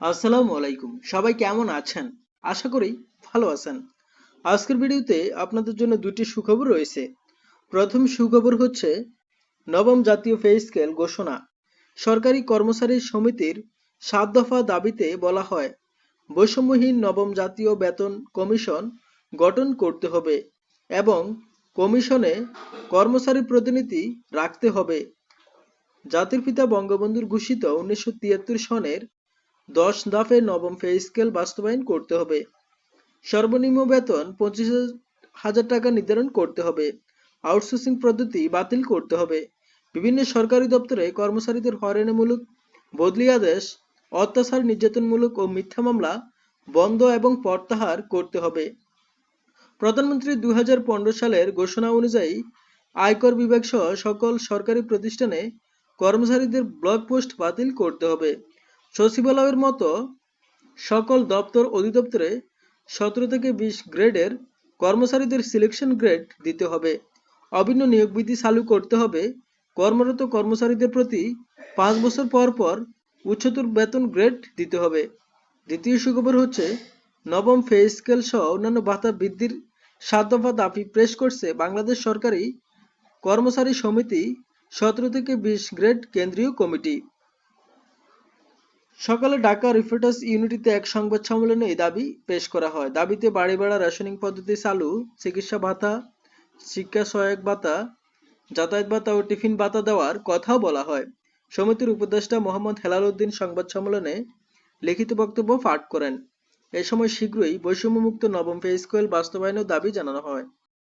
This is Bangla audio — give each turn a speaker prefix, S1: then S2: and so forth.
S1: আসসালামু আলাইকুম। সবাই কেমন আছেন? আশা করি ভালো আছেন। আজকের ভিডিওতে আপনাদের জন্য দুটি সুখবর রয়েছে। প্রথম সুখবর হচ্ছে, নবম জাতীয় পে স্কেল ঘোষণা। সরকারি কর্মচারী সমিতির সাত দফা দাবিতে বলা হয়, বৈষম্যহীন নবম জাতীয় বেতন কমিশন গঠন করতে হবে এবং কমিশনে কর্মচারী প্রতিনিধি রাখতে হবে। জাতির পিতা বঙ্গবন্ধুর ঘোষিত উনিশশো তিয়াত্তর সনের দশ দফে নবম পে স্কেল বাস্তবায়ন করতে হবে। সর্বনিম্ন বেতন পঁচিশ হাজার টাকা নির্ধারণ করতে হবে। আউটসোর্সিং পদ্ধতি বাতিল করতে হবে। বিভিন্ন সরকারি দপ্তরে কর্মচারীদের হয়রানিমূলক বদলি আদেশ, অত্যাচার নির্যাতনমূলক ও মিথ্যা মামলা বন্ধ এবং প্রত্যাহার করতে হবে। প্রধানমন্ত্রী দু হাজার পনেরো সালের ঘোষণা অনুযায়ী আয়কর বিভাগ সহ সকল সরকারি প্রতিষ্ঠানে কর্মচারীদের ব্লক পোস্ট বাতিল করতে হবে। সচিবালয়ের মতো সকল দপ্তর অধিদপ্তরে সতেরো থেকে বিশ গ্রেডের কর্মচারীদের সিলেকশন গ্রেড দিতে হবে। অভিন্ন নিয়োগ বিধি চালু করতে হবে। কর্মরত কর্মচারীদের প্রতি পাঁচ বছর পর পর উচ্চতর বেতন গ্রেড দিতে হবে। দ্বিতীয় সুখবর হচ্ছে, নবম পে স্কেল সহ অন্যান্য ভাতা বৃদ্ধির সাত দফা দাবি পেশ করছে বাংলাদেশ সরকারি কর্মচারী সমিতি সতেরো থেকে বিশ গ্রেড কেন্দ্রীয় কমিটি। সকালে ঢাকা রিপোর্টার্স ইউনিটিতে এক সংবাদ সম্মেলনে এই দাবি পেশ করা হয়। দাবিতে বাড়ি বেড়া রেশনিং পদ্ধতি চালু, চিকিৎসা ভাতা, শিক্ষা সহায়ক ভাতা, যাতায়াত ভাতা ও টিফিন ভাতা দেওয়ার কথাও বলা হয়। সমিতির উপদেষ্টা মোহাম্মদ হেলাল উদ্দিন সংবাদ সম্মেলনে লিখিত বক্তব্য পাঠ করেন। এ সময় শীঘ্রই বৈষম্যমুক্ত নবম পে স্কেল বাস্তবায়নের দাবি জানানো হয়।